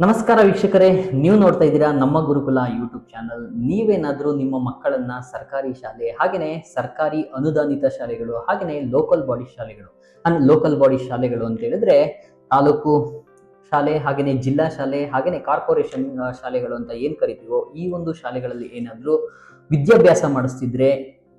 ನಮಸ್ಕಾರ ವೀಕ್ಷಕರೇ, ನೀವು ನೋಡ್ತಾ ಇದ್ದೀರಾ ನಮ್ಮ ಗುರುಕುಲ ಯೂಟ್ಯೂಬ್ ಚಾನಲ್ ನೀವೇನಾದರೂ ನಿಮ್ಮ ಮಕ್ಕಳನ್ನ ಸರ್ಕಾರಿ ಶಾಲೆ ಹಾಗೆಯೇ ಸರ್ಕಾರಿ ಅನುದಾನಿತ ಶಾಲೆಗಳು ಹಾಗೆಯೇ ಲೋಕಲ್ ಬಾಡಿ ಶಾಲೆಗಳು ಅಂಡ್ ಲೋಕಲ್ ಬಾಡಿ ಶಾಲೆಗಳು ಅಂತ ಹೇಳಿದ್ರೆ ತಾಲೂಕು ಶಾಲೆ ಹಾಗೆಯೇ ಜಿಲ್ಲಾ ಶಾಲೆ ಹಾಗೆಯೇ ಕಾರ್ಪೊರೇಷನ್ ಶಾಲೆಗಳು ಅಂತ ಏನ್ ಕರಿತೀವೋ ಈ ಒಂದು ಶಾಲೆಗಳಲ್ಲಿ ಏನಾದರೂ ವಿದ್ಯಾಭ್ಯಾಸ ಮಾಡಿಸ್ತಿದ್ರೆ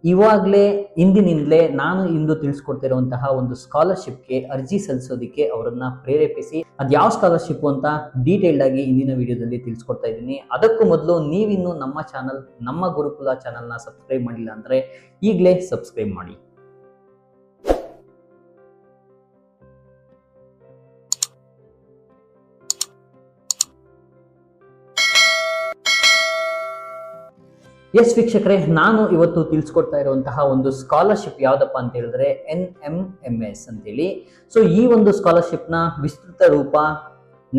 ಇವಾಗಲೇ, ಇಂದಿನಿಂದಲೇ ನಾನು ಇಂದು ತಿಳಿಸ್ಕೊಡ್ತಿರುವಂತಹ ಒಂದು ಸ್ಕಾಲರ್ಶಿಪ್ಗೆ ಅರ್ಜಿ ಸಲ್ಲಿಸೋದಕ್ಕೆ ಅವರನ್ನ ಪ್ರೇರೇಪಿಸಿ, ಅದು ಯಾವ ಸ್ಕಾಲರ್ಶಿಪ್ ಅಂತ ಡೀಟೇಲ್ಡ್ ಆಗಿ ಇಂದಿನ ವಿಡಿಯೋದಲ್ಲಿ ತಿಳಿಸ್ಕೊಡ್ತಾ ಇದ್ದೀನಿ. ಅದಕ್ಕೂ ಮೊದಲು ನೀವಿನ್ನು ನಮ್ಮ ಚಾನಲ್ ನಮ್ಮ ಗುರುಕುಲ ಚಾನಲ್ನ ಸಬ್ಸ್ಕ್ರೈಬ್ ಮಾಡಿಲ್ಲ ಅಂದರೆ ಈಗಲೇ ಸಬ್ಸ್ಕ್ರೈಬ್ ಮಾಡಿ. ಎಸ್ ವೀಕ್ಷಕರೇ, ನಾನು ಇವತ್ತು ತಿಳಿಸ್ಕೊಡ್ತಾ ಇರುವಂತಹ ಒಂದು ಸ್ಕಾಲರ್ಶಿಪ್ ಯಾವ್ದಪ್ಪ ಅಂತ ಹೇಳಿದ್ರೆ ಎನ್ ಎಂ ಎಂ ಎಸ್ ಅಂತೇಳಿ. ಸೊ ಈ ಒಂದು ಸ್ಕಾಲರ್ಶಿಪ್ನ ವಿಸ್ತೃತ ರೂಪ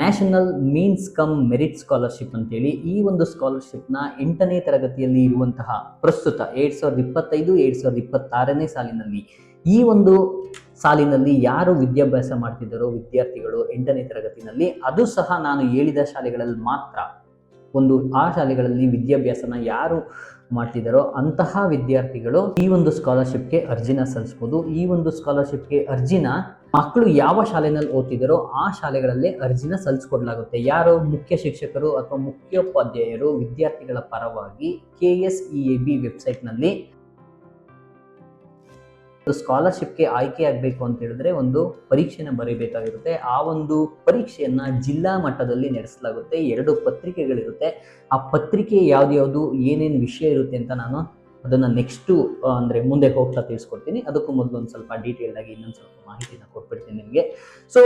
national means cum merit scholarship ಅಂತೇಳಿ. ಈ ಒಂದು ಸ್ಕಾಲರ್ಶಿಪ್ನ ಎಂಟನೇ ತರಗತಿಯಲ್ಲಿ ಇರುವಂತಹ ಪ್ರಸ್ತುತ ಎರಡ್ ಸಾವಿರದ ಇಪ್ಪತ್ತೈದು, ಎರಡ್ ಸಾವಿರದ ಇಪ್ಪತ್ತಾರನೇ ಸಾಲಿನಲ್ಲಿ, ಈ ಒಂದು ಸಾಲಿನಲ್ಲಿ ಯಾರು ವಿದ್ಯಾಭ್ಯಾಸ ಮಾಡ್ತಿದ್ದಾರೋ ವಿದ್ಯಾರ್ಥಿಗಳು ಎಂಟನೇ ತರಗತಿನಲ್ಲಿ, ಅದು ಸಹ ನಾನು ಹೇಳಿದ ಶಾಲೆಗಳಲ್ಲಿ ಮಾತ್ರ. ಒಂದು ಆ ಶಾಲೆಗಳಲ್ಲಿ ವಿದ್ಯಾಭ್ಯಾಸನ ಯಾರು ಮಾಡ್ತಿದ್ದಾರೋ ಅಂತಹ ವಿದ್ಯಾರ್ಥಿಗಳು ಈ ಒಂದು ಸ್ಕಾಲರ್ಶಿಪ್ಗೆ ಅರ್ಜಿನ ಸಲ್ಲಿಸ್ಬೋದು ಈ ಒಂದು ಸ್ಕಾಲರ್ಶಿಪ್ಗೆ ಅರ್ಜಿನ ಮಕ್ಕಳು ಯಾವ ಶಾಲೆನಲ್ಲಿ ಓದ್ತಿದ್ದಾರೋ ಆ ಶಾಲೆಗಳಲ್ಲೇ ಅರ್ಜಿನ ಸಲ್ಲಿಸ್ಕೊಡ್ಲಾಗುತ್ತೆ. ಯಾರು ಮುಖ್ಯ ಶಿಕ್ಷಕರು ಅಥವಾ ಮುಖ್ಯೋಪಾಧ್ಯಾಯರು, ವಿದ್ಯಾರ್ಥಿಗಳ ಪರವಾಗಿ K S E A B ವೆಬ್ಸೈಟ್ನಲ್ಲಿ ಸ್ಕಾಲರ್ಶಿಪ್ಗೆ ಆಯ್ಕೆ ಆಗಬೇಕು ಅಂತ ಹೇಳಿದ್ರೆ ಒಂದು ಪರೀಕ್ಷೆನ ಬರೀಬೇಕಾಗಿರುತ್ತೆ. ಆ ಒಂದು ಪರೀಕ್ಷೆಯನ್ನ ಜಿಲ್ಲಾ ಮಟ್ಟದಲ್ಲಿ ನಡೆಸಲಾಗುತ್ತೆ. ಎರಡು ಪತ್ರಿಕೆಗಳಿರುತ್ತೆ. ಆ ಪತ್ರಿಕೆ ಯಾವ್ದು ಯಾವುದು ಏನೇನು ವಿಷಯ ಇರುತ್ತೆ ಅಂತ ನಾನು ಅದನ್ನ ನೆಕ್ಸ್ಟು ಅಂದ್ರೆ ಮುಂದೆ ಹೋಗ್ತಾ ತಿಳಿಸ್ಕೊಡ್ತೀನಿ. ಅದಕ್ಕೂ ಮೊದಲು ಒಂದು ಸ್ವಲ್ಪ ಡೀಟೇಲ್ ಆಗಿ ಇನ್ನೊಂದು ಸ್ವಲ್ಪ ಮಾಹಿತಿನ ಕೊಟ್ಬಿಡ್ತೀನಿ ನಿಮಗೆ. ಸೊ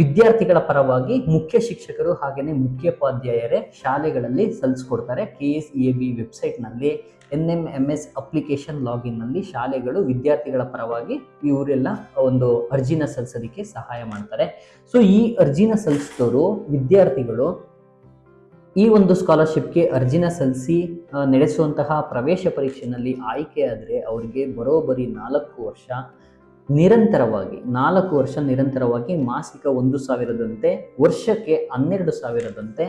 ವಿದ್ಯಾರ್ಥಿಗಳ ಪರವಾಗಿ ಮುಖ್ಯ ಶಿಕ್ಷಕರು ಹಾಗೆಯೇ ಮುಖ್ಯೋಪಾಧ್ಯಾಯರೇ ಶಾಲೆಗಳಲ್ಲಿ ಸಲ್ಲಿಸ್ಕೊಡ್ತಾರೆ. ಕೆ ಎಸ್ ಎ ಬಿ ವೆಬ್ಸೈಟ್ನಲ್ಲಿ N M M S application ಲಾಗಿನ್ನಲ್ಲಿ ಶಾಲೆಗಳು ವಿದ್ಯಾರ್ಥಿಗಳ ಪರವಾಗಿ ಇವರೆಲ್ಲ ಒಂದು ಅರ್ಜಿನ ಸಲ್ಲಿಸೋದಕ್ಕೆ ಸಹಾಯ ಮಾಡ್ತಾರೆ. ಸೊ ಈ ಅರ್ಜಿನ ಸಲ್ಲಿಸಿದವರು ವಿದ್ಯಾರ್ಥಿಗಳು ಈ ಒಂದು ಸ್ಕಾಲರ್ಶಿಪ್ಗೆ ಅರ್ಜಿನ ಸಲ್ಲಿಸಿ ನಡೆಸುವಂತಹ ಪ್ರವೇಶ ಪರೀಕ್ಷೆಯಲ್ಲಿ ಆಯ್ಕೆಯಾದರೆ ಅವರಿಗೆ ಬರೋಬ್ಬರಿ ನಾಲ್ಕು ವರ್ಷ ನಿರಂತರವಾಗಿ, ನಾಲ್ಕು ವರ್ಷ ನಿರಂತರವಾಗಿ ಮಾಸಿಕ ಒಂದು ಸಾವಿರದಂತೆ, ವರ್ಷಕ್ಕೆ ಹನ್ನೆರಡು ಸಾವಿರದಂತೆ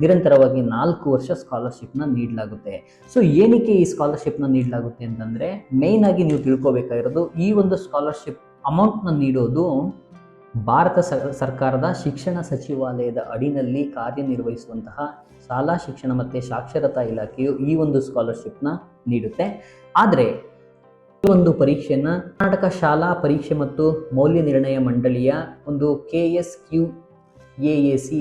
ನಿರಂತರವಾಗಿ ನಾಲ್ಕು ವರ್ಷ ಸ್ಕಾಲರ್ಶಿಪ್ನ ನೀಡಲಾಗುತ್ತೆ. ಸೊ ಏನಕ್ಕೆ ಈ ಸ್ಕಾಲರ್ಶಿಪ್ನ ನೀಡಲಾಗುತ್ತೆ ಅಂತಂದರೆ ಮೇಯ್ನಾಗಿ ನೀವು ತಿಳ್ಕೊಬೇಕಾಗಿರೋದು ಈ ಒಂದು ಸ್ಕಾಲರ್ಶಿಪ್ ಅಮೌಂಟ್ನ ನೀಡೋದು ಭಾರತ ಸರ್ಕಾರದ ಶಿಕ್ಷಣ ಸಚಿವಾಲಯದ ಅಡಿನಲ್ಲಿ ಕಾರ್ಯನಿರ್ವಹಿಸುವಂತಹ ಶಾಲಾ ಶಿಕ್ಷಣ ಮತ್ತು ಸಾಕ್ಷರತಾ ಇಲಾಖೆಯು ಈ ಒಂದು ಸ್ಕಾಲರ್ಶಿಪ್ನ ನೀಡುತ್ತೆ. ಆದರೆ ಈ ಒಂದು ಪರೀಕ್ಷೆಯನ್ನು ಕರ್ನಾಟಕ ಶಾಲಾ ಪರೀಕ್ಷೆ ಮತ್ತು ಮೌಲ್ಯ ನಿರ್ಣಯ ಮಂಡಳಿಯ ಒಂದು K S Q A A C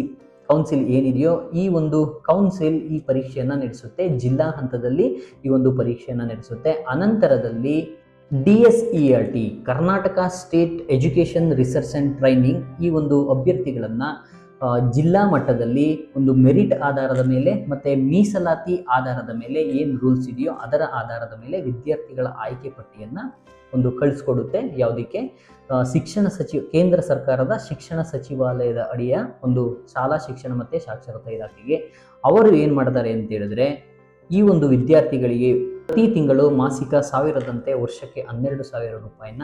council ಏನಿದೆಯೋ ಈ ಒಂದು ಕೌನ್ಸಿಲ್ ಈ ಪರೀಕ್ಷೆಯನ್ನು ನಡೆಸುತ್ತೆ. ಜಿಲ್ಲಾ ಹಂತದಲ್ಲಿ ಈ ಒಂದು ಪರೀಕ್ಷೆಯನ್ನು ನಡೆಸುತ್ತೆ. ಅನಂತರದಲ್ಲಿ D S E R T Karnataka state education research and training ಈ ಒಂದು ಅಭ್ಯರ್ಥಿಗಳನ್ನು ಜಿಲ್ಲಾ ಮಟ್ಟದಲ್ಲಿ ಒಂದು ಮೆರಿಟ್ ಆಧಾರದ ಮೇಲೆ ಮತ್ತು ಮೀಸಲಾತಿ ಆಧಾರದ ಮೇಲೆ ಏನು ರೂಲ್ಸ್ ಇದೆಯೋ ಅದರ ಆಧಾರದ ಮೇಲೆ ವಿದ್ಯಾರ್ಥಿಗಳ ಆಯ್ಕೆ ಪಟ್ಟಿಯನ್ನು ಒಂದು ಕಳಿಸ್ಕೊಡುತ್ತೆ. ಯಾವುದಕ್ಕೆ? ಶಿಕ್ಷಣ ಸಚಿವ, ಕೇಂದ್ರ ಸರ್ಕಾರದ ಶಿಕ್ಷಣ ಸಚಿವಾಲಯದ ಅಡಿಯ ಒಂದು ಶಾಲಾ ಶಿಕ್ಷಣ ಮತ್ತು ಸಾಕ್ಷರತಾ ಇಲಾಖೆಗೆ. ಅವರು ಏನು ಮಾಡ್ತಾರೆ ಅಂತ ಹೇಳಿದ್ರೆ, ಈ ಒಂದು ವಿದ್ಯಾರ್ಥಿಗಳಿಗೆ ಪ್ರತಿ ತಿಂಗಳು ಮಾಸಿಕ ಸಾವಿರದಂತೆ ವರ್ಷಕ್ಕೆ ಹನ್ನೆರಡು ಸಾವಿರ ರೂಪಾಯಿನ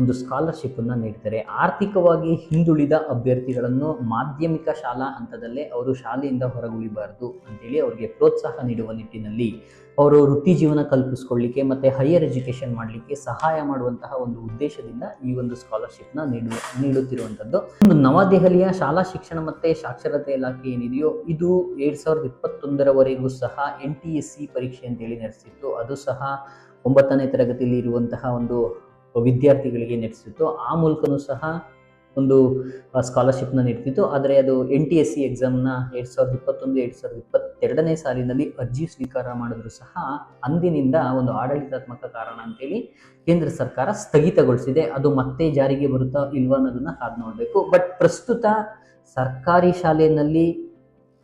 ಒಂದು ಸ್ಕಾಲರ್ಶಿಪ್ಪನ್ನು ನೀಡ್ತಾರೆ. ಆರ್ಥಿಕವಾಗಿ ಹಿಂದುಳಿದ ಅಭ್ಯರ್ಥಿಗಳನ್ನು ಮಾಧ್ಯಮಿಕ ಶಾಲಾ ಹಂತದಲ್ಲೇ ಅವರು ಶಾಲೆಯಿಂದ ಹೊರಗುಳಿಬಾರದು ಅಂತೇಳಿ ಅವರಿಗೆ ಪ್ರೋತ್ಸಾಹ ನೀಡುವ ನಿಟ್ಟಿನಲ್ಲಿ ಅವರು ವೃತ್ತಿ ಜೀವನ ಕಲ್ಪಿಸ್ಕೊಳ್ಳಿಕ್ಕೆ ಮತ್ತು ಹೈಯರ್ ಎಜುಕೇಷನ್ ಮಾಡಲಿಕ್ಕೆ ಸಹಾಯ ಮಾಡುವಂತಹ ಒಂದು ಉದ್ದೇಶದಿಂದ ಈ ಒಂದು ಸ್ಕಾಲರ್ಶಿಪ್ನ ನೀಡು ನೀಡುತ್ತಿರುವಂಥದ್ದು ಒಂದು ನವದೆಹಲಿಯ ಶಾಲಾ ಶಿಕ್ಷಣ ಮತ್ತು ಸಾಕ್ಷರತೆ ಇಲಾಖೆ ಏನಿದೆಯೋ ಇದು ಎರಡು ಸಾವಿರದ ಇಪ್ಪತ್ತೊಂದರವರೆಗೂ ಸಹ ಎನ್ ಟಿ ಎಸ್ ಸಿ ಪರೀಕ್ಷೆ ಅಂತೇಳಿ ನಡೆಸಿತ್ತು. ಅದು ಸಹ ಒಂಬತ್ತನೇ ತರಗತಿಯಲ್ಲಿ ಇರುವಂತಹ ಒಂದು ವಿದ್ಯಾರ್ಥಿಗಳಿಗೆ ನಡೆಸಿತ್ತು. ಆ ಮೂಲಕನೂ ಸಹ ಒಂದು ಸ್ಕಾಲರ್ಶಿಪ್ನ ನೀಡ್ತಿತ್ತು. ಆದರೆ ಅದು ಎನ್ ಟಿ ಎಸ್ ಸಿ ಎಕ್ಸಾಮ್ನ ಎರಡು ಸಾವಿರದ ಇಪ್ಪತ್ತೊಂದು, ಎರಡು ಸಾವಿರದ ಇಪ್ಪತ್ತೆರಡನೇ ಸಾಲಿನಲ್ಲಿ ಅರ್ಜಿ ಸ್ವೀಕಾರ ಮಾಡಿದ್ರು ಸಹ ಅಂದಿನಿಂದ ಒಂದು ಆಡಳಿತಾತ್ಮಕ ಕಾರಣ ಅಂತೇಳಿ ಕೇಂದ್ರ ಸರ್ಕಾರ ಸ್ಥಗಿತಗೊಳಿಸಿದೆ. ಅದು ಮತ್ತೆ ಜಾರಿಗೆ ಬರುತ್ತಾ ಇಲ್ವಾ ಅನ್ನೋದನ್ನ ಹಾಗೆ ನೋಡಬೇಕು. ಬಟ್ ಪ್ರಸ್ತುತ ಸರ್ಕಾರಿ ಶಾಲೆಯಲ್ಲಿ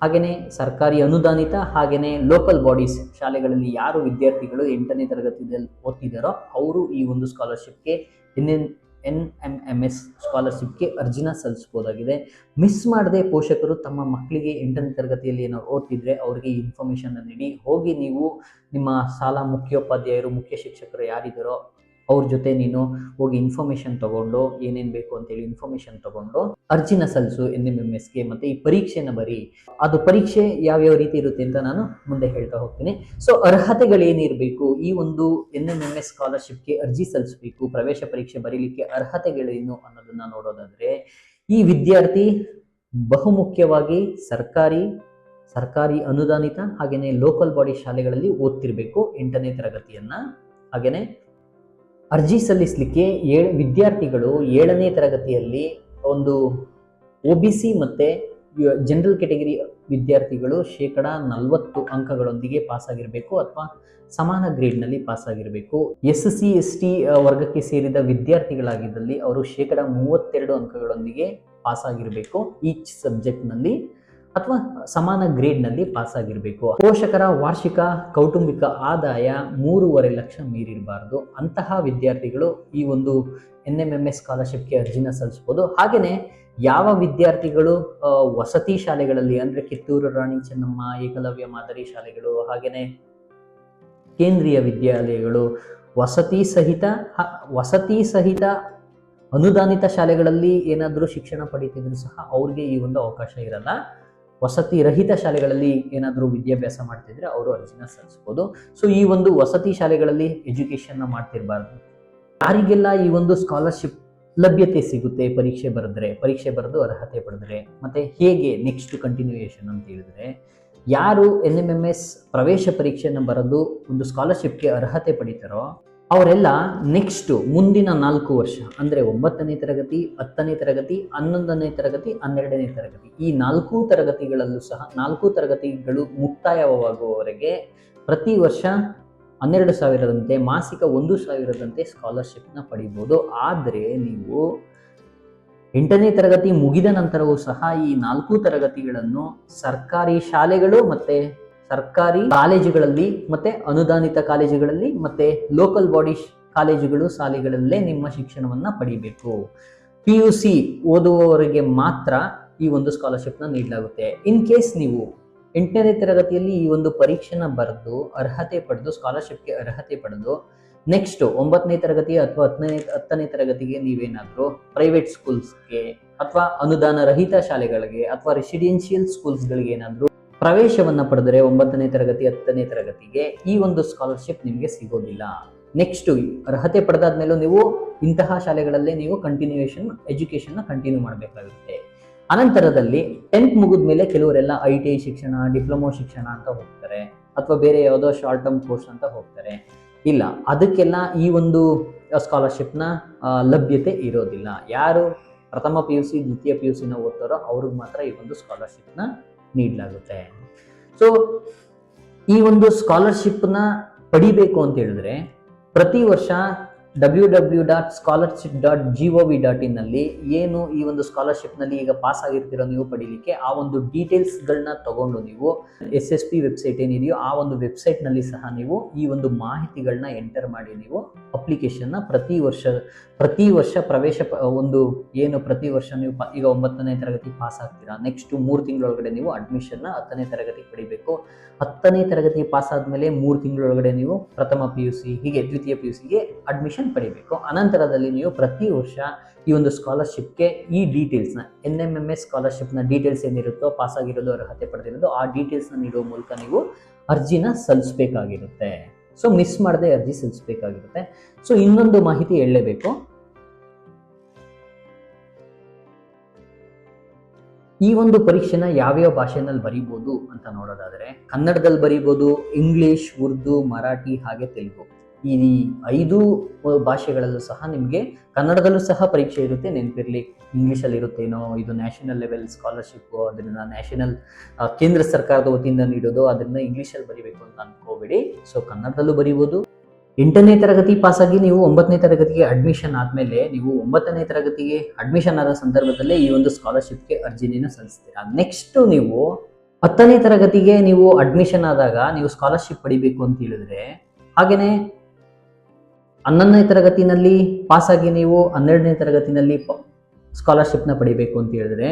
ಹಾಗೆಯೇ ಸರ್ಕಾರಿ ಅನುದಾನಿತ ಹಾಗೆಯೇ ಲೋಕಲ್ ಬಾಡೀಸ್ ಶಾಲೆಗಳಲ್ಲಿ ಯಾರು ವಿದ್ಯಾರ್ಥಿಗಳು ಎಂಟನೇ ತರಗತಿಯಲ್ಲಿ ಓದ್ತಿದ್ದಾರೋ ಅವರು ಈ ಒಂದು ಸ್ಕಾಲರ್ಶಿಪ್ಗೆ N N M M S ಸ್ಕಾಲರ್ಶಿಪ್ಗೆ ಅರ್ಜಿನ ಸಲ್ಲಿಸ್ಬೋದಾಗಿದೆ ಮಿಸ್ ಮಾಡದೆ ಪೋಷಕರು ತಮ್ಮ ಮಕ್ಕಳಿಗೆ ಎಂಟನೇ ತರಗತಿಯಲ್ಲಿ ಏನೋ ಓದ್ತಿದ್ರೆ ಅವರಿಗೆ ಇನ್ಫಾರ್ಮೇಷನ್ ನೀಡಿ. ಹೋಗಿ ನೀವು ನಿಮ್ಮ ಶಾಲಾ ಮುಖ್ಯೋಪಾಧ್ಯಾಯರು, ಮುಖ್ಯ ಶಿಕ್ಷಕರು ಯಾರಿದ್ದಾರೋ ಅವ್ರ ಜೊತೆ ನೀನು ಹೋಗಿ ಇನ್ಫಾರ್ಮೇಶನ್ ತಗೊಂಡು, ಏನೇನು ಬೇಕು ಅಂತೇಳಿ ಇನ್ಫಾರ್ಮೇಶನ್ ತಗೊಂಡು, ಅರ್ಜಿನ ಸಲ್ಲಿಸು ಎನ್ ಎಂ ಎಂ ಎಸ್ಗೆ ಮತ್ತೆ ಈ ಪರೀಕ್ಷೆನ ಬರಿ. ಅದು ಪರೀಕ್ಷೆ ಯಾವ್ಯಾವ ರೀತಿ ಇರುತ್ತೆ ಅಂತ ನಾನು ಮುಂದೆ ಹೇಳ್ತಾ ಹೋಗ್ತೀನಿ. ಸೊ ಅರ್ಹತೆಗಳೇನಿರ್ಬೇಕು? ಈ ಒಂದು ಎನ್ ಎಂ ಎಂ ಎಸ್ ಸ್ಕಾಲರ್ಶಿಪ್ಗೆ ಅರ್ಜಿ ಸಲ್ಲಿಸಬೇಕು, ಪ್ರವೇಶ ಪರೀಕ್ಷೆ ಬರೀಲಿಕ್ಕೆ ಅರ್ಹತೆಗಳೇನು ಅನ್ನೋದನ್ನ ನೋಡೋದಾದ್ರೆ, ಈ ವಿದ್ಯಾರ್ಥಿ ಬಹುಮುಖ್ಯವಾಗಿ ಸರ್ಕಾರಿ ಸರ್ಕಾರಿ ಅನುದಾನಿತ ಹಾಗೇನೆ ಲೋಕಲ್ ಬಾಡಿ ಶಾಲೆಗಳಲ್ಲಿ ಓದ್ತಿರ್ಬೇಕು ಎಂಟನೇ ತರಗತಿಯನ್ನ. ಹಾಗೇನೆ ಅರ್ಜಿ ಸಲ್ಲಿಸಲಿಕ್ಕೆ ಏಳ್ ವಿದ್ಯಾರ್ಥಿಗಳು ಏಳನೇ ತರಗತಿಯಲ್ಲಿ ಒಂದು ಒ ಬಿ ಸಿ ಮತ್ತು ಜನರಲ್ ಕೆಟಗರಿ ವಿದ್ಯಾರ್ಥಿಗಳು ಶೇಕಡ ನಲವತ್ತು ಅಂಕಗಳೊಂದಿಗೆ ಪಾಸಾಗಿರಬೇಕು ಅಥವಾ ಸಮಾನ ಗ್ರೇಡ್ನಲ್ಲಿ ಪಾಸಾಗಿರಬೇಕು ಎಸ್ ಸಿ ಎಸ್ ಟಿ ವರ್ಗಕ್ಕೆ ಸೇರಿದ ವಿದ್ಯಾರ್ಥಿಗಳಾಗಿದ್ದಲ್ಲಿ ಅವರು ಶೇಕಡ ಮೂವತ್ತೆರಡು ಅಂಕಗಳೊಂದಿಗೆ ಪಾಸಾಗಿರಬೇಕು ಈಚ್ ಸಬ್ಜೆಕ್ಟ್ನಲ್ಲಿ ಅಥವಾ ಸಮಾನ ಗ್ರೇಡ್ನಲ್ಲಿ ಪಾಸ್ ಆಗಿರಬೇಕು ಪೋಷಕರ ವಾರ್ಷಿಕ, ಕೌಟುಂಬಿಕ ಆದಾಯ ಮೂರುವರೆ ಲಕ್ಷ ಮೀರಿರಬಾರದು. ಅಂತಹ ವಿದ್ಯಾರ್ಥಿಗಳು ಈ ಒಂದು ಎನ್ ಎಂ ಎಂ ಎಸ್ ಸ್ಕಾಲರ್ಶಿಪ್ಗೆ ಅರ್ಜಿನ ಸಲ್ಲಿಸ್ಬೋದು ಹಾಗೆಯೇ ಯಾವ ವಿದ್ಯಾರ್ಥಿಗಳು ವಸತಿ ಶಾಲೆಗಳಲ್ಲಿ ಅಂದರೆ ಕಿತ್ತೂರು ರಾಣಿ ಚೆನ್ನಮ್ಮ, ಏಕಲವ್ಯ ಮಾದರಿ ಶಾಲೆಗಳು ಹಾಗೆಯೇ ಕೇಂದ್ರೀಯ ವಿದ್ಯಾಲಯಗಳು, ವಸತಿ ಸಹಿತ ವಸತಿ ಸಹಿತ ಅನುದಾನಿತ ಶಾಲೆಗಳಲ್ಲಿ ಏನಾದರೂ ಶಿಕ್ಷಣ ಪಡೀತಿದ್ರು ಸಹ ಅವ್ರಿಗೆ ಈ ಒಂದು ಅವಕಾಶ ಇರಲ್ಲ. ವಸತಿ ರಹಿತ ಶಾಲೆಗಳಲ್ಲಿ ಏನಾದರೂ ವಿದ್ಯಾಭ್ಯಾಸ ಮಾಡ್ತಿದ್ರೆ ಅವರು ಅರ್ಜಿನ ಸಲ್ಲಿಸ್ಬೋದು. ಸೊ ಈ ಒಂದು ವಸತಿ ಶಾಲೆಗಳಲ್ಲಿ ಎಜುಕೇಷನ್ನ ಮಾಡ್ತಿರಬಾರ್ದು. ಯಾರಿಗೆಲ್ಲ ಈ ಒಂದು ಸ್ಕಾಲರ್ಶಿಪ್ ಲಭ್ಯತೆ ಸಿಗುತ್ತೆ, ಪರೀಕ್ಷೆ ಬರೆದ್ರೆ, ಪರೀಕ್ಷೆ ಬರೆದು ಅರ್ಹತೆ ಪಡೆದ್ರೆ, ಮತ್ತೆ ಹೇಗೆ ನೆಕ್ಸ್ಟ್ ಕಂಟಿನ್ಯೂಯೇಷನ್ ಅಂತ ಹೇಳಿದ್ರೆ, ಯಾರು ಎನ್ ಎಂ ಎಂ ಎಸ್ ಪ್ರವೇಶ ಪರೀಕ್ಷೆಯನ್ನು ಬರೆದು ಒಂದು ಸ್ಕಾಲರ್ಶಿಪ್ಗೆ ಅರ್ಹತೆ ಪಡಿತಾರೋ ಅವರೆಲ್ಲ ನೆಕ್ಸ್ಟ್ ಮುಂದಿನ ನಾಲ್ಕು ವರ್ಷ, ಅಂದರೆ ಒಂಬತ್ತನೇ ತರಗತಿ, ಹತ್ತನೇ ತರಗತಿ, ಹನ್ನೊಂದನೇ ತರಗತಿ, ಹನ್ನೆರಡನೇ ತರಗತಿ, ಈ ನಾಲ್ಕು ತರಗತಿಗಳಲ್ಲೂ ಸಹ, ನಾಲ್ಕು ತರಗತಿಗಳು ಮುಕ್ತಾಯವಾಗುವವರೆಗೆ ಪ್ರತಿ ವರ್ಷ ಹನ್ನೆರಡು ಸಾವಿರದಂತೆ, ಮಾಸಿಕ ಒಂದು ಸಾವಿರದಂತೆ ಸ್ಕಾಲರ್ಶಿಪ್ನ ಪಡಿಬೋದು. ಆದರೆ ನೀವು ಎಂಟನೇ ತರಗತಿ ಮುಗಿದ ನಂತರವೂ ಸಹ ಈ ನಾಲ್ಕು ತರಗತಿಗಳನ್ನು ಸರ್ಕಾರಿ ಶಾಲೆಗಳು ಮತ್ತೆ ಸರ್ಕಾರಿ ಕಾಲೇಜುಗಳಲ್ಲಿ ಮತ್ತೆ ಅನುದಾನಿತ ಕಾಲೇಜುಗಳಲ್ಲಿ ಮತ್ತೆ ಲೋಕಲ್ ಬಾಡಿ ಕಾಲೇಜುಗಳು, ಶಾಲೆಗಳಲ್ಲೇ ನಿಮ್ಮ ಶಿಕ್ಷಣವನ್ನ ಪಡಿಬೇಕು. ಪಿ ಯು ಸಿ ಓದುವವರಿಗೆ ಮಾತ್ರ ಈ ಒಂದು ಸ್ಕಾಲರ್ಶಿಪ್ನ ನೀಡಲಾಗುತ್ತೆ. ಇನ್ ಕೇಸ್ ನೀವು ಎಂಟನೇ ತರಗತಿಯಲ್ಲಿ ಈ ಒಂದು ಪರೀಕ್ಷೆನ ಬರೆದು ಅರ್ಹತೆ ಪಡೆದು ಸ್ಕಾಲರ್ಶಿಪ್ಗೆ ಅರ್ಹತೆ ಪಡೆದು ನೆಕ್ಸ್ಟ್ ಒಂಬತ್ತನೇ ತರಗತಿ ಅಥವಾ ಹತ್ತನೇ ಹತ್ತನೇ ತರಗತಿಗೆ ನೀವೇನಾದರೂ ಪ್ರೈವೇಟ್ ಸ್ಕೂಲ್ಸ್ಗೆ ಅಥವಾ ಅನುದಾನ ರಹಿತ ಶಾಲೆಗಳಿಗೆ ಅಥವಾ ರೆಸಿಡೆನ್ಷಿಯಲ್ ಸ್ಕೂಲ್ಸ್ಗಳಿಗೆ ಏನಾದರೂ ಪ್ರವೇಶವನ್ನ ಪಡೆದರೆ ಒಂಬತ್ತನೇ ತರಗತಿ, ಹತ್ತನೇ ತರಗತಿಗೆ ಈ ಒಂದು ಸ್ಕಾಲರ್ಶಿಪ್ ನಿಮಗೆ ಸಿಗೋದಿಲ್ಲ. ನೆಕ್ಸ್ಟ್ ಅರ್ಹತೆ ಪಡೆದಾದ್ಮೇಲೂ ನೀವು ಇಂತಹ ಶಾಲೆಗಳಲ್ಲೇ ನೀವು ಕಂಟಿನ್ಯೂಯೇಷನ್ ಎಜುಕೇಷನ್ನ ಕಂಟಿನ್ಯೂ ಮಾಡಬೇಕಾಗುತ್ತೆ. ಅನಂತರದಲ್ಲಿ ಟೆಂತ್ ಮುಗಿದ ಮೇಲೆ ಕೆಲವರೆಲ್ಲ ಐ ಟಿ ಐ ಶಿಕ್ಷಣ ಡಿಪ್ಲೊಮೊ ಶಿಕ್ಷಣ ಅಂತ ಹೋಗ್ತಾರೆ. ಅಥವಾ ಬೇರೆ ಯಾವುದೋ ಶಾರ್ಟ್ ಟರ್ಮ್ ಕೋರ್ಸ್ ಅಂತ ಹೋಗ್ತಾರೆ. ಇಲ್ಲ, ಅದಕ್ಕೆಲ್ಲ ಈ ಒಂದು ಸ್ಕಾಲರ್ಶಿಪ್ನ ಲಭ್ಯತೆ ಇರೋದಿಲ್ಲ. ಯಾರು ಪ್ರಥಮ ಪಿ ಯು ಸಿ ದ್ವಿತೀಯ ಪಿ ಯು ಸಿನ ಓದ್ತಾರೋ ಅವ್ರಿಗೆ ಮಾತ್ರ ಈ ಒಂದು ಸ್ಕಾಲರ್ಶಿಪ್ನ ನೀಡಲಾಗುತ್ತೆ. ಸೊ ಈ ಒಂದು ಸ್ಕಾಲರ್ಶಿಪ್ನ ಪಡಿಬೇಕು ಅಂತ ಹೇಳಿದ್ರೆ ಪ್ರತಿ ವರ್ಷ W W dot scholarship dot G O V dot ಇನ್ನಲ್ಲಿ ಏನು ಈ ಒಂದು ಸ್ಕಾಲರ್ಶಿಪ್ನಲ್ಲಿ ಈಗ ಪಾಸ್ ಆಗಿರ್ತೀರೋ ನೀವು ಪಡೀಲಿಕ್ಕೆ ಆ ಒಂದು ಡೀಟೇಲ್ಸ್ಗಳನ್ನ ತಗೊಂಡು ನೀವು ಎಸ್ ಎಸ್ ಪಿ ವೆಬ್ಸೈಟ್ ಏನಿದೆಯೋ ಆ ಒಂದು ವೆಬ್ಸೈಟ್ನಲ್ಲಿ ಸಹ ನೀವು ಈ ಒಂದು ಮಾಹಿತಿಗಳನ್ನ ಎಂಟರ್ ಮಾಡಿ ನೀವು ಅಪ್ಲಿಕೇಶನ್ನ ಪ್ರತಿ ವರ್ಷ ಪ್ರತಿ ವರ್ಷ ಪ್ರವೇಶ ಒಂದು ಏನು ಪ್ರತಿ ವರ್ಷ ನೀವು ಈಗ ಒಂಬತ್ತನೇ ತರಗತಿ ಪಾಸ್ ಆಗ್ತೀರಾ? ನೆಕ್ಸ್ಟ್ ಮೂರು ತಿಂಗಳೊಳಗಡೆ ನೀವು ಅಡ್ಮಿಷನ್ನ ಹತ್ತನೇ ತರಗತಿ ಪಡಿಬೇಕು. ಹತ್ತನೇ ತರಗತಿ ಪಾಸ್ ಆದಮೇಲೆ ಮೂರು ತಿಂಗಳೊಳಗಡೆ ನೀವು ಪ್ರಥಮ ಪಿ ಯು ಸಿ ಹೀಗೆ ದ್ವಿತೀಯ ಪಿ ಯು ಸಿಗೆ ಅಡ್ಮಿಷನ್ ಪಡಿಬೇಕು. ಅನಂತರದಲ್ಲಿ ನೀವು ಪ್ರತಿ ವರ್ಷ ಈ ಒಂದು ಸ್ಕಾಲರ್ಶಿಪ್ಗೆ ಈ ಡೀಟೇಲ್ಸ್ನ ಎನ್ ಎಂ ಎಂ ಎಸ್ ಸ್ಕಾಲರ್ಶಿಪ್ನ ಡೀಟೇಲ್ಸ್ ಏನಿರುತ್ತೋ ಪಾಸ್ ಆಗಿರೋದು, ಅರ್ಹತೆ ಪಡೆದಿರೋದು, ಆ ಡೀಟೇಲ್ಸ್ನ ನೀಡುವ ಮೂಲಕ ನೀವು ಅರ್ಜಿನ ಸಲ್ಲಿಸಬೇಕಾಗಿರುತ್ತೆ. ಸೊ ಮಿಸ್ ಮಾಡದೆ ಅರ್ಜಿ ಸಲ್ಲಿಸಬೇಕಾಗಿರುತ್ತೆ. ಸೊ ಇನ್ನೊಂದು ಮಾಹಿತಿ ಹೇಳಲೇಬೇಕು. ಈ ಒಂದು ಪರೀಕ್ಷೆನ ಯಾವ್ಯಾವ ಭಾಷೆನಲ್ಲಿ ಬರೀಬೋದು ಅಂತ ನೋಡೋದಾದ್ರೆ, ಕನ್ನಡದಲ್ಲಿ ಬರೀಬೋದು ಇಂಗ್ಲಿಷ್ ಉರ್ದು ಮರಾಠಿ ಹಾಗೆ ತೆಲುಗು. ಈ ಐದು ಭಾಷೆಗಳಲ್ಲೂ ಸಹ ನಿಮಗೆ ಕನ್ನಡದಲ್ಲೂ ಸಹ ಪರೀಕ್ಷೆ ಇರುತ್ತೆ, ನೆನಪಿರ್ಲಿ. ಇಂಗ್ಲೀಷಲ್ಲಿ ಇರುತ್ತೇನೋ ಇದು ನ್ಯಾಷನಲ್ ಲೆವೆಲ್ ಸ್ಕಾಲರ್ಶಿಪ್ಪು ಅದರಿಂದ ನ್ಯಾಷನಲ್ ಕೇಂದ್ರ ಸರ್ಕಾರದ ವತಿಯಿಂದ ನೀಡೋದು, ಅದನ್ನ ಇಂಗ್ಲೀಷಲ್ಲಿ ಬರಿಬೇಕು ಅಂತ ಅನ್ಕೋಬೇಡಿ. ಸೊ ಕನ್ನಡದಲ್ಲೂ ಬರೀಬೋದು. ಎಂಟನೇ ತರಗತಿ ಪಾಸಾಗಿ ನೀವು ಒಂಬತ್ತನೇ ತರಗತಿಗೆ ಅಡ್ಮಿಷನ್ ಆದಮೇಲೆ ನೀವು ಒಂಬತ್ತನೇ ತರಗತಿಗೆ ಅಡ್ಮಿಷನ್ ಆದ ಸಂದರ್ಭದಲ್ಲೇ ಈ ಒಂದು ಸ್ಕಾಲರ್ಶಿಪ್ಗೆ ಅರ್ಜಿನ ಸಲ್ಲಿಸ್ತೀರಾ? ನೆಕ್ಸ್ಟ್ ನೀವು ಹತ್ತನೇ ತರಗತಿಗೆ ನೀವು ಅಡ್ಮಿಷನ್ ಆದಾಗ ನೀವು ಸ್ಕಾಲರ್ಶಿಪ್ ಪಡಿಬೇಕು ಅಂತ ಹೇಳಿದ್ರೆ, ಹಾಗೇನೆ ಹನ್ನೊಂದನೇ ತರಗತಿನಲ್ಲಿ ಪಾಸಾಗಿ ನೀವು ಹನ್ನೆರಡನೇ ತರಗತಿನಲ್ಲಿ ಸ್ಕಾಲರ್ಶಿಪ್ನ ಪಡಿಬೇಕು ಅಂತ ಹೇಳಿದ್ರೆ,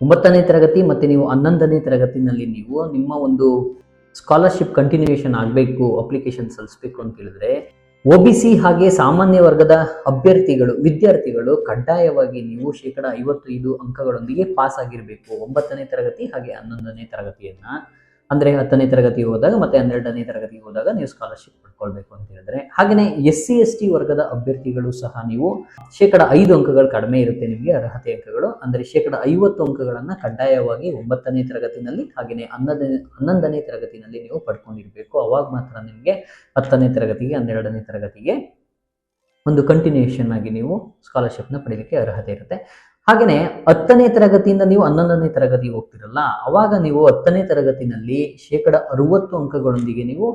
ಒಂಬತ್ತನೇ ತರಗತಿ ಮತ್ತು ನೀವು ಹನ್ನೊಂದನೇ ತರಗತಿನಲ್ಲಿ ನೀವು ನಿಮ್ಮ ಒಂದು ಸ್ಕಾಲರ್ಶಿಪ್ ಕಂಟಿನ್ಯೂಯೇಷನ್ ಆಗಬೇಕು ಅಪ್ಲಿಕೇಶನ್ ಸಲ್ಲಿಸಬೇಕು ಅಂತ ಹೇಳಿದ್ರೆ ಸಿ ಹಾಗೆ ಸಾಮಾನ್ಯ ವರ್ಗದ ಅಭ್ಯರ್ಥಿಗಳು, ವಿದ್ಯಾರ್ಥಿಗಳು ಕಡ್ಡಾಯವಾಗಿ ನೀವು ಶೇಕಡ ಐವತ್ತೈದು ಅಂಕಗಳೊಂದಿಗೆ ಪಾಸ್ ಆಗಿರಬೇಕು ಒಂಬತ್ತನೇ ತರಗತಿ ಹಾಗೆ ಹನ್ನೊಂದನೇ ತರಗತಿಯನ್ನ. ಅಂದ್ರೆ ಹತ್ತನೇ ತರಗತಿಗೆ ಹೋದಾಗ ಮತ್ತೆ ಹನ್ನೆರಡನೇ ತರಗತಿಗೆ ಹೋದಾಗ ನೀವು ಸ್ಕಾಲರ್ಶಿಪ್ ಪಡ್ಕೊಳ್ಬೇಕು ಅಂತ ಹೇಳಿದ್ರೆ. ಹಾಗೆಯೇ ಎಸ್ ಸಿ ಎಸ್ ಟಿ ವರ್ಗದ ಅಭ್ಯರ್ಥಿಗಳು ಸಹ ನೀವು ಶೇಕಡ ಐದು ಅಂಕಗಳು ಕಡಿಮೆ ಇರುತ್ತೆ ನಿಮಗೆ, ಅರ್ಹತೆ ಅಂಕಗಳು. ಅಂದ್ರೆ ಶೇಕಡ ಐವತ್ತು ಅಂಕಗಳನ್ನ ಕಡ್ಡಾಯವಾಗಿ ಒಂಬತ್ತನೇ ತರಗತಿನಲ್ಲಿ ಹಾಗೆಯೇ ಹನ್ನೊಂದನೇ ಹನ್ನೊಂದನೇ ತರಗತಿನಲ್ಲಿ ನೀವು ಪಡ್ಕೊಂಡಿರ್ಬೇಕು. ಅವಾಗ ಮಾತ್ರ ನಿಮಗೆ ಹತ್ತನೇ ತರಗತಿಗೆ, ಹನ್ನೆರಡನೇ ತರಗತಿಗೆ ಒಂದು ಕಂಟಿನ್ಯೂಷನ್ ಆಗಿ ನೀವು ಸ್ಕಾಲರ್ಶಿಪ್ನ ಪಡೀಲಿಕ್ಕೆ ಅರ್ಹತೆ ಇರುತ್ತೆ. ಹಾಗೆಯೇ ಹತ್ತನೇ ತರಗತಿಯಿಂದ ನೀವು ಹನ್ನೊಂದನೇ ತರಗತಿಗೆ ಹೋಗ್ತಿರಲ್ಲ, ಅವಾಗ ನೀವು ಹತ್ತನೇ ತರಗತಿನಲ್ಲಿ ಶೇಕಡ ಅರವತ್ತು ಅಂಕಗಳೊಂದಿಗೆ ನೀವು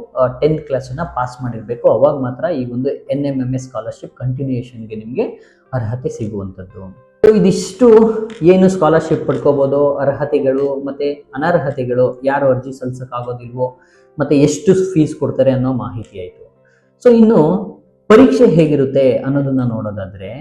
ಟೆಂತ್ ಕ್ಲಾಸನ್ನ ಪಾಸ್ ಮಾಡಿರಬೇಕು. ಅವಾಗ ಮಾತ್ರ ಈ ಒಂದು N M M S scholarship ಕಂಟಿನ್ಯೂಯೇಷನ್ಗೆ ನಿಮಗೆ ಅರ್ಹತೆ ಸಿಗುವಂಥದ್ದು. ಇದಿಷ್ಟು ಏನು ಸ್ಕಾಲರ್ಶಿಪ್ ಪಡ್ಕೋಬೋದು, ಅರ್ಹತೆಗಳು ಮತ್ತೆ ಅನರ್ಹತೆಗಳು, ಯಾರು ಅರ್ಜಿ ಸಲ್ಲಿಸೋಕ್ಕಾಗೋದಿಲ್ವೋ, ಮತ್ತೆ ಎಷ್ಟು ಫೀಸ್ ಕೊಡ್ತಾರೆ ಅನ್ನೋ ಮಾಹಿತಿ ಆಯಿತು. ಸೊ ಇನ್ನು ಪರೀಕ್ಷೆ ಹೇಗಿರುತ್ತೆ ಅನ್ನೋದನ್ನ ನೋಡೋದಾದ್ರೆ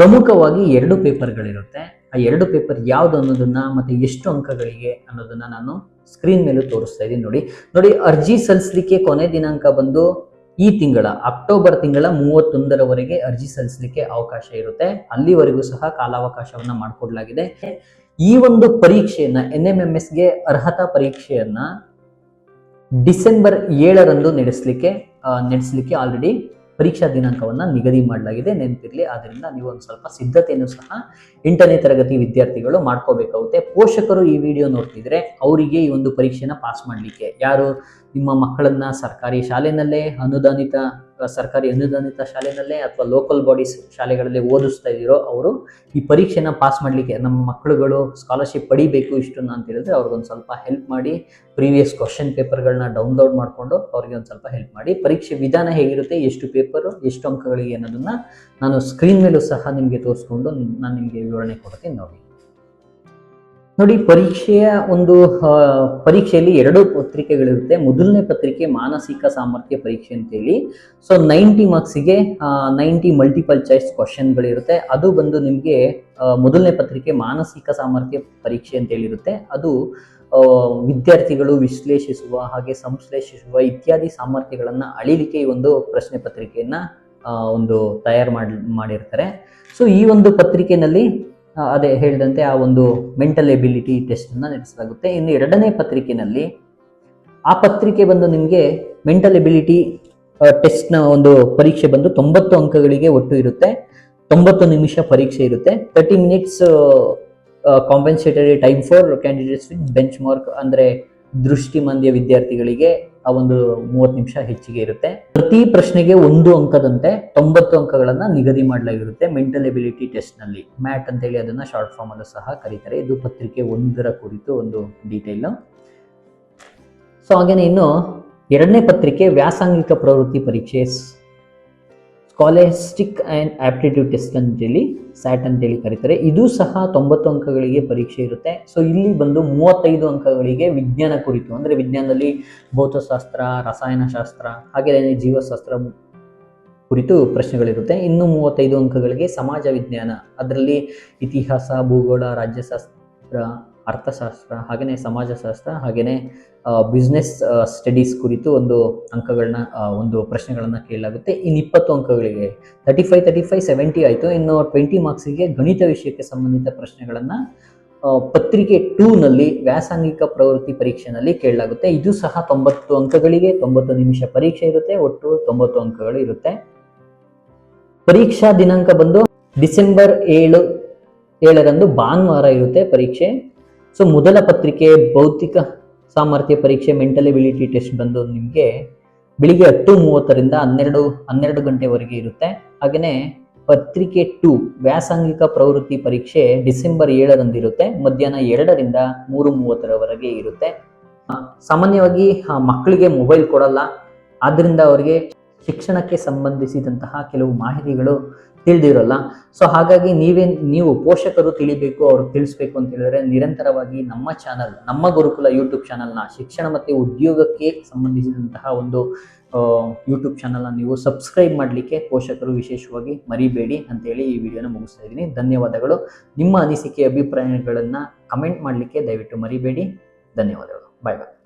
ಪ್ರಮುಖವಾಗಿ ಎರಡು ಪೇಪರ್ಗಳಿರುತ್ತೆ. ಆ ಎರಡು ಪೇಪರ್ ಯಾವುದು ಅನ್ನೋದನ್ನ ಮತ್ತೆ ಎಷ್ಟು ಅಂಕಗಳಿಗೆ ಅನ್ನೋದನ್ನ ನಾನು ಸ್ಕ್ರೀನ್ ಮೇಲೂ ತೋರಿಸ್ತಾ ಇದ್ದೀನಿ ನೋಡಿ. ನೋಡಿ, ಅರ್ಜಿ ಸಲ್ಲಿಸಲಿಕ್ಕೆ ಕೊನೆ ದಿನಾಂಕ ಬಂದು ಈ ತಿಂಗಳ, ಅಕ್ಟೋಬರ್ ತಿಂಗಳ ಮೂವತ್ತೊಂದರವರೆಗೆ ಅರ್ಜಿ ಸಲ್ಲಿಸಲಿಕ್ಕೆ ಅವಕಾಶ ಇರುತ್ತೆ. ಅಲ್ಲಿವರೆಗೂ ಸಹ ಕಾಲಾವಕಾಶವನ್ನ ಮಾಡಿಕೊಡಲಾಗಿದೆ. ಈ ಒಂದು ಪರೀಕ್ಷೆಯನ್ನ ಎನ್ ಎಂ ಎಂ ಎಸ್ಗೆ ಅರ್ಹತಾ ಪರೀಕ್ಷೆಯನ್ನ ಡಿಸೆಂಬರ್ ಏಳರಂದು ನಡೆಸಲಿಕ್ಕೆ ನಡೆಸಲಿಕ್ಕೆ ಆಲ್ರೆಡಿ ಪರೀಕ್ಷಾ ದಿನಾಂಕವನ್ನು ನಿಗದಿ ಮಾಡಲಾಗಿದೆ, ನೆನಪಿರ್ಲಿ. ಆದ್ದರಿಂದ ನೀವು ಒಂದು ಸ್ವಲ್ಪ ಸಿದ್ಧತೆಯನ್ನು ಸಹ ಎಂಟನೇ ತರಗತಿ ವಿದ್ಯಾರ್ಥಿಗಳು ಮಾಡ್ಕೋಬೇಕಾಗುತ್ತೆ. ಪೋಷಕರು ಈ ವಿಡಿಯೋ ನೋಡ್ತಿದ್ರೆ ಅವರಿಗೆ ಈ ಒಂದು ಪರೀಕ್ಷೆನ ಪಾಸ್ ಮಾಡಲಿಕ್ಕೆ. ಯಾರು ನಿಮ್ಮ ಮಕ್ಕಳನ್ನ ಸರ್ಕಾರಿ ಶಾಲೆನಲ್ಲೇ ಅನುದಾನಿತ ಸರ್ಕಾರಿ ಅನುದಾನಿತ ಶಾಲೆನಲ್ಲೇ ಅಥವಾ ಲೋಕಲ್ ಬಾಡೀಸ್ ಶಾಲೆಗಳಲ್ಲಿ ಓದಿಸ್ತಾ ಇದ್ದೀರೋ ಅವರು ಈ ಪರೀಕ್ಷೆನ ಪಾಸ್ ಮಾಡಲಿಕ್ಕೆ ನಮ್ಮ ಮಕ್ಕಳುಗಳು ಸ್ಕಾಲರ್ಶಿಪ್ ಪಡಿಬೇಕು ಇಷ್ಟನ್ನ ಅಂತ ಹೇಳಿದ್ರೆ ಅವ್ರಿಗೊಂದು ಸ್ವಲ್ಪ ಹೆಲ್ಪ್ ಮಾಡಿ ಪ್ರೀವಿಯಸ್ ಕ್ವಶನ್ ಪೇಪರ್ಗಳನ್ನ ಡೌನ್ಲೋಡ್ ಮಾಡಿಕೊಂಡು ಅವ್ರಿಗೆ ಒಂದು ಸ್ವಲ್ಪ ಹೆಲ್ಪ್ ಮಾಡಿ. ಪರೀಕ್ಷೆ ವಿಧಾನ ಹೇಗಿರುತ್ತೆ, ಎಷ್ಟು ಪೇಪರು ಎಷ್ಟು ಅಂಕಗಳಿಗೆ ಅನ್ನೋದನ್ನ ನಾನು ಸ್ಕ್ರೀನ್ ಮೇಲೂ ಸಹ ನಿಮಗೆ ತೋರಿಸ್ಕೊಂಡು ನಾನು ನಿಮಗೆ ವಿವರಣೆ ಕೊಡ್ತೀನಿ ನೋಡಿ. ನೋಡಿ, ಪರೀಕ್ಷೆಯ ಒಂದು ಪರೀಕ್ಷೆಯಲ್ಲಿ ಎರಡು ಪತ್ರಿಕೆಗಳಿರುತ್ತೆ. ಮೊದಲನೇ ಪತ್ರಿಕೆ ಮಾನಸಿಕ ಸಾಮರ್ಥ್ಯ ಪರೀಕ್ಷೆ ಅಂತೇಳಿ. ಸೊ ನೈಂಟಿ ಮಾರ್ಕ್ಸಿಗೆ ನೈಂಟಿ ಮಲ್ಟಿಪಲ್ ಚಾಯ್ಸ್ ಕ್ವಶನ್ಗಳಿರುತ್ತೆ ಅದು ಬಂದು ನಿಮಗೆ ಮೊದಲನೇ ಪತ್ರಿಕೆ ಮಾನಸಿಕ ಸಾಮರ್ಥ್ಯ ಪರೀಕ್ಷೆ ಅಂತೇಳಿರುತ್ತೆ. ಅದು ವಿದ್ಯಾರ್ಥಿಗಳು ವಿಶ್ಲೇಷಿಸುವ ಹಾಗೆ ಸಂಶ್ಲೇಷಿಸುವ ಇತ್ಯಾದಿ ಸಾಮರ್ಥ್ಯಗಳನ್ನು ಅಳಿಲಿಕ್ಕೆ ಈ ಒಂದು ಪ್ರಶ್ನೆ ಪತ್ರಿಕೆಯನ್ನು ಒಂದು ತಯಾರು ಮಾಡಿ, ಮಾಡಿರ್ತಾರೆ. ಸೊ ಈ ಒಂದು ಪತ್ರಿಕೆಯಲ್ಲಿ ಅದೇ ಹೇಳಿದಂತೆ ಆ ಒಂದು ಮೆಂಟಲ್ ಎಬಿಲಿಟಿ ಟೆಸ್ಟ್ ಅನ್ನ ನಡೆಸಲಾಗುತ್ತೆ. ಇನ್ನು ಎರಡನೇ ಪತ್ರಿಕೆಯಲ್ಲಿ ಆ ಪತ್ರಿಕೆ ಬಂದು ನಿಮಗೆ ಮೆಂಟಲ್ ಎಬಿಲಿಟಿ ಟೆಸ್ಟ್ನ ಒಂದು ಪರೀಕ್ಷೆ ಬಂದು ತೊಂಬತ್ತು ಅಂಕಗಳಿಗೆ ಒಟ್ಟು ಇರುತ್ತೆ. ತೊಂಬತ್ತು ನಿಮಿಷ ಪರೀಕ್ಷೆ ಇರುತ್ತೆ. Thirty minutes compensatory time for candidates with bench mark ಅಂದರೆ ದೃಷ್ಟಿಮಂದ್ಯ ವಿದ್ಯಾರ್ಥಿಗಳಿಗೆ ಆ ಒಂದು ಮೂವತ್ತು ನಿಮಿಷ ಹೆಚ್ಚಿಗೆ ಇರುತ್ತೆ. ಪ್ರತಿ ಪ್ರಶ್ನೆಗೆ ಒಂದು ಅಂಕದಂತೆ ತೊಂಬತ್ತು ಅಂಕಗಳನ್ನ ನಿಗದಿ ಮಾಡಲಾಗಿರುತ್ತೆ ಮೆಂಟಲ್ ಎಬಿಲಿಟಿ ಟೆಸ್ಟ್ನಲ್ಲಿ. ಮ್ಯಾಟ್ ಅಂತ ಹೇಳಿ ಅದನ್ನ ಶಾರ್ಟ್ ಫಾರ್ಮ್ ಅಲ್ಲೂ ಸಹ ಕರೀತಾರೆ. ಇದು ಪತ್ರಿಕೆ ಒಂದರ ಕುರಿತು ಒಂದು ಡೀಟೇಲ್. ಸೊ ಹಾಗೇನೆ ಇನ್ನು ಎರಡನೇ ಪತ್ರಿಕೆ ವ್ಯಾಸಂಗಿಕ ಪ್ರವೃತ್ತಿ ಪರೀಕ್ಷೆ ಸ್ಕಾಲೆಸ್ಟಿಕ್ ಆ್ಯಂಡ್ ಆಪ್ಟಿಟ್ಯೂಡ್ ಟೆಸ್ಟ್ ಅಂತೇಳಿ ಸ್ಯಾಟ್ ಅಂತೇಳಿ ಕರೀತಾರೆ. ಇದು ಸಹ ತೊಂಬತ್ತು ಅಂಕಗಳಿಗೆ ಪರೀಕ್ಷೆ ಇರುತ್ತೆ. ಸೊ ಇಲ್ಲಿ ಬಂದು ಮೂವತ್ತೈದು ಅಂಕಗಳಿಗೆ ವಿಜ್ಞಾನ ಕುರಿತು, ಅಂದರೆ ವಿಜ್ಞಾನದಲ್ಲಿ ಭೌತಶಾಸ್ತ್ರ, ರಸಾಯನಶಾಸ್ತ್ರ, ಹಾಗೆ ಜೀವಶಾಸ್ತ್ರ ಕುರಿತು ಪ್ರಶ್ನೆಗಳಿರುತ್ತೆ. ಇನ್ನು ಮೂವತ್ತೈದು ಅಂಕಗಳಿಗೆ ಸಮಾಜ ವಿಜ್ಞಾನ, ಅದರಲ್ಲಿ ಇತಿಹಾಸ, ಭೂಗೋಳ, ರಾಜ್ಯಶಾಸ್ತ್ರ, ಅರ್ಥಶಾಸ್ತ್ರ ಹಾಗೆಯೇ ಸಮಾಜಶಾಸ್ತ್ರ ಹಾಗೆಯೇ ಬಿಸ್ನೆಸ್ ಸ್ಟಡೀಸ್ ಕುರಿತು ಒಂದು ಅಂಕಗಳನ್ನ ಒಂದು ಪ್ರಶ್ನೆಗಳನ್ನ ಕೇಳಲಾಗುತ್ತೆ. ಇನ್ನು ಇಪ್ಪತ್ತು ಅಂಕಗಳಿಗೆ thirty five thirty five seventy ಆಯಿತು. ಇನ್ನು ಟ್ವೆಂಟಿ ಮಾರ್ಕ್ಸಿಗೆ ಗಣಿತ ವಿಷಯಕ್ಕೆ ಸಂಬಂಧಿತ ಪ್ರಶ್ನೆಗಳನ್ನ ಪತ್ರಿಕೆ ಟೂನಲ್ಲಿ ವ್ಯಾಸಂಗಿಕ ಪ್ರವೃತ್ತಿ ಪರೀಕ್ಷೆನಲ್ಲಿ ಕೇಳಲಾಗುತ್ತೆ. ಇದು ಸಹ ತೊಂಬತ್ತು ಅಂಕಗಳಿಗೆ, ತೊಂಬತ್ತು ನಿಮಿಷ ಪರೀಕ್ಷೆ ಇರುತ್ತೆ. ಒಟ್ಟು ತೊಂಬತ್ತು ಅಂಕಗಳು ಇರುತ್ತೆ. ಪರೀಕ್ಷಾ ದಿನಾಂಕ ಬಂದು ಡಿಸೆಂಬರ್ ಏಳು, ಏಳರಂದು ಭಾನುವಾರ ಇರುತ್ತೆ ಪರೀಕ್ಷೆ. ಸೊ ಮೊದಲ ಪತ್ರಿಕೆ ಭೌತಿಕ ಸಾಮರ್ಥ್ಯ ಪರೀಕ್ಷೆ ಮೆಂಟಲ್ ಎಬಿಲಿಟಿ ಟೆಸ್ಟ್ ಬಂದು ನಿಮಗೆ ಬೆಳಿಗ್ಗೆ ಹತ್ತು ಮೂವತ್ತರಿಂದ ಹನ್ನೆರಡು ಹನ್ನೆರಡು ಗಂಟೆವರೆಗೆ ಇರುತ್ತೆ. ಹಾಗೆಯೇ ಪತ್ರಿಕೆ ಟು ವ್ಯಾಸಂಗಿಕ ಪ್ರವೃತ್ತಿ ಪರೀಕ್ಷೆ ಡಿಸೆಂಬರ್ ಏಳರಂದು ಇರುತ್ತೆ ಮಧ್ಯಾಹ್ನ ಎರಡರಿಂದ ಮೂರು ಮೂವತ್ತರವರೆಗೆ ಇರುತ್ತೆ. ಸಾಮಾನ್ಯವಾಗಿ ಮಕ್ಕಳಿಗೆ ಮೊಬೈಲ್ ಕೊಡಲ್ಲ. ಆದ್ದರಿಂದ ಅವರಿಗೆ ಶಿಕ್ಷಣಕ್ಕೆ ಸಂಬಂಧಿಸಿದಂತಹ ಕೆಲವು ಮಾಹಿತಿಗಳು ತಿಳಿದಿರಲ್ಲ. ಸೊ ಹಾಗಾಗಿ ನೀವೇ ನೀವು ಪೋಷಕರು ತಿಳಿಬೇಕು, ಅವ್ರು ತಿಳಿಸ್ಬೇಕು ಅಂತ ಹೇಳಿದ್ರೆ ನಿರಂತರವಾಗಿ ನಮ್ಮ ಚಾನಲ್ ನಮ್ಮ ಗುರುಕುಲ ಯೂಟ್ಯೂಬ್ ಚಾನಲ್ನ ಶಿಕ್ಷಣ ಮತ್ತು ಉದ್ಯೋಗಕ್ಕೆ ಸಂಬಂಧಿಸಿದಂತಹ ಒಂದು ಯೂಟ್ಯೂಬ್ ಚಾನಲ್ನ ನೀವು ಸಬ್ಸ್ಕ್ರೈಬ್ ಮಾಡಲಿಕ್ಕೆ ಪೋಷಕರು ವಿಶೇಷವಾಗಿ ಮರಿಬೇಡಿ ಅಂತೇಳಿ ಈ ವಿಡಿಯೋನ ಮುಗಿಸ್ತಾ ಇದ್ದೀನಿ. ಧನ್ಯವಾದಗಳು. ನಿಮ್ಮ ಅನಿಸಿಕೆ, ಅಭಿಪ್ರಾಯಗಳನ್ನು ಕಮೆಂಟ್ ಮಾಡಲಿಕ್ಕೆ ದಯವಿಟ್ಟು ಮರಿಬೇಡಿ. ಧನ್ಯವಾದಗಳು. ಬಾಯ್ ಬಾಯ್